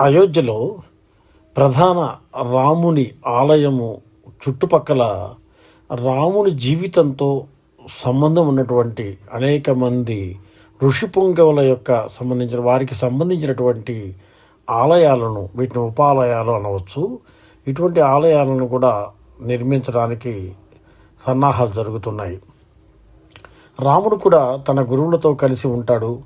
అయోధ్యలో ప్రధాన రాముని ఆలయము చుట్టుపక్కల రాముని జీవితంతో సంబంధం ఉన్నటువంటి అనేక మంది ఋషిపుంగవుల యొక్క సంబంధించిన వారికి సంబంధించినటువంటి ఆలయాలను వీటిని ఉపాలయాలు అనవచ్చు. ఇటువంటి ఆలయాలను కూడా నిర్మించడానికి సన్నాహాలు జరుగుతున్నాయి. రాముడు కూడా తన గురువులతో కలిసి ఉంటాడు.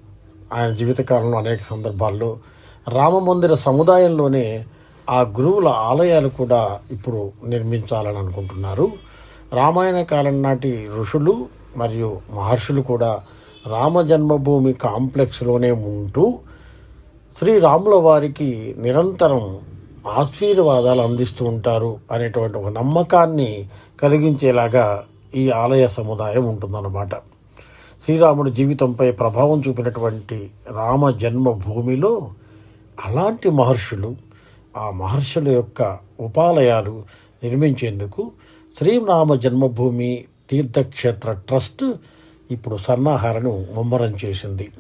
ఆయన జీవితకాలంలో అనేక సందర్భాల్లో రామమందిర సముదాయంలోనే ఆ గురువుల ఆలయాలు కూడా ఇప్పుడు నిర్మించాలని అనుకుంటున్నారు. రామాయణ కాలం నాటి ఋషులు మరియు మహర్షులు కూడా రామ జన్మభూమి కాంప్లెక్స్లోనే ఉంటూ శ్రీరాముల వారికి నిరంతరం ఆశీర్వాదాలు అందిస్తూ ఉంటారు అనేటువంటి ఒక నమ్మకాన్ని కలిగించేలాగా ఈ ఆలయ సముదాయం ఉంటుందన్నమాట. శ్రీరాముడి జీవితంపై ప్రభావం చూపినటువంటి రామ జన్మభూమిలో అలాంటి మహర్షులు ఆ మహర్షుల యొక్క ఉపాలయాలు నిర్మించేందుకు శ్రీరామ జన్మభూమి తీర్థక్షేత్ర ట్రస్ట్ ఇప్పుడు సన్నాహాలను ముమ్మరం చేసింది.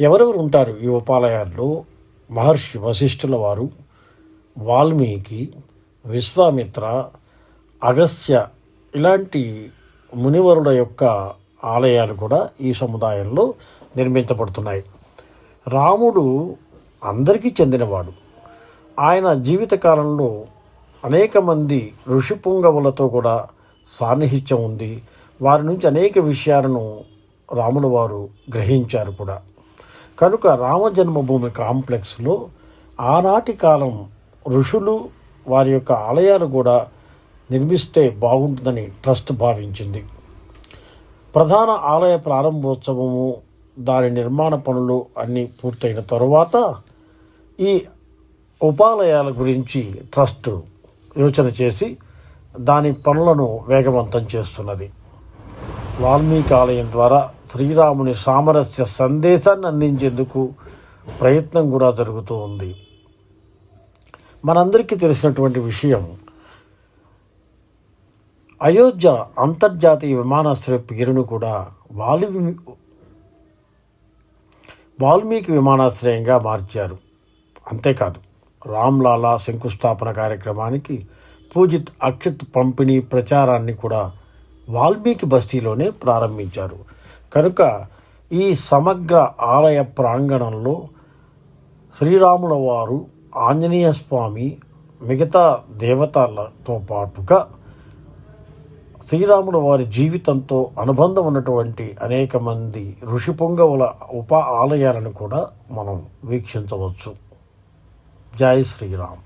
ఎవరెవరు ఉంటారు ఈ ఉపాలయాల్లో? మహర్షి వశిష్ఠుల వారు వాల్మీకి విశ్వామిత్ర అగస్త్య ఇలాంటి మునివరుల యొక్క ఆలయాలు కూడా ఈ సముదాయంలో నిర్మించబడుతున్నాయి. రాముడు అందరికీ చెందినవాడు. ఆయన జీవితకాలంలో అనేక మంది ఋషిపుంగవులతో కూడా సాన్నిహిత్యం ఉంది. వారి నుంచి అనేక విషయాలను రాముల వారు గ్రహించారు కూడా. కనుక రామ జన్మభూమి కాంప్లెక్స్లో ఆనాటి కాలం ఋషులు వారి యొక్క ఆలయాలు కూడా నిర్మిస్తే బాగుంటుందని ట్రస్ట్ భావించింది. ప్రధాన ఆలయ ప్రారంభోత్సవము దాని నిర్మాణ పనులు అన్నీ పూర్తయిన తరువాత ఈ ఉపాలయాల గురించి ట్రస్ట్ యోచన చేసి దాని పనులను వేగవంతం చేస్తున్నది. వాల్మీకి ఆలయం ద్వారా శ్రీరాముని సామరస్య సందేశాన్ని అందించేందుకు ప్రయత్నం కూడా జరుగుతూ ఉంది. మనందరికీ తెలిసినటువంటి విషయం అయోధ్య అంతర్జాతీయ విమానాశ్రయ పేరును కూడా వాల్మీ వాల్మీకి విమానాశ్రయంగా మార్చారు. అంతేకాదు రామ్లాలా శంకుస్థాపన కార్యక్రమానికి పూజిత్ అక్షత్ పంపిణీ ప్రచారాన్ని కూడా వాల్మీకి బస్తీలోనే ప్రారంభించారు. కనుక ఈ సమగ్ర ఆలయ ప్రాంగణంలో శ్రీరాముల వారు ఆంజనేయ స్వామి మిగతా దేవతలతో పాటుగా శ్రీరాముల వారి జీవితంతో అనుబంధం ఉన్నటువంటి అనేక మంది ఋషిపుంగవుల ఉప ఆలయాలను కూడా మనం వీక్షించవచ్చు. జై శ్రీరామ్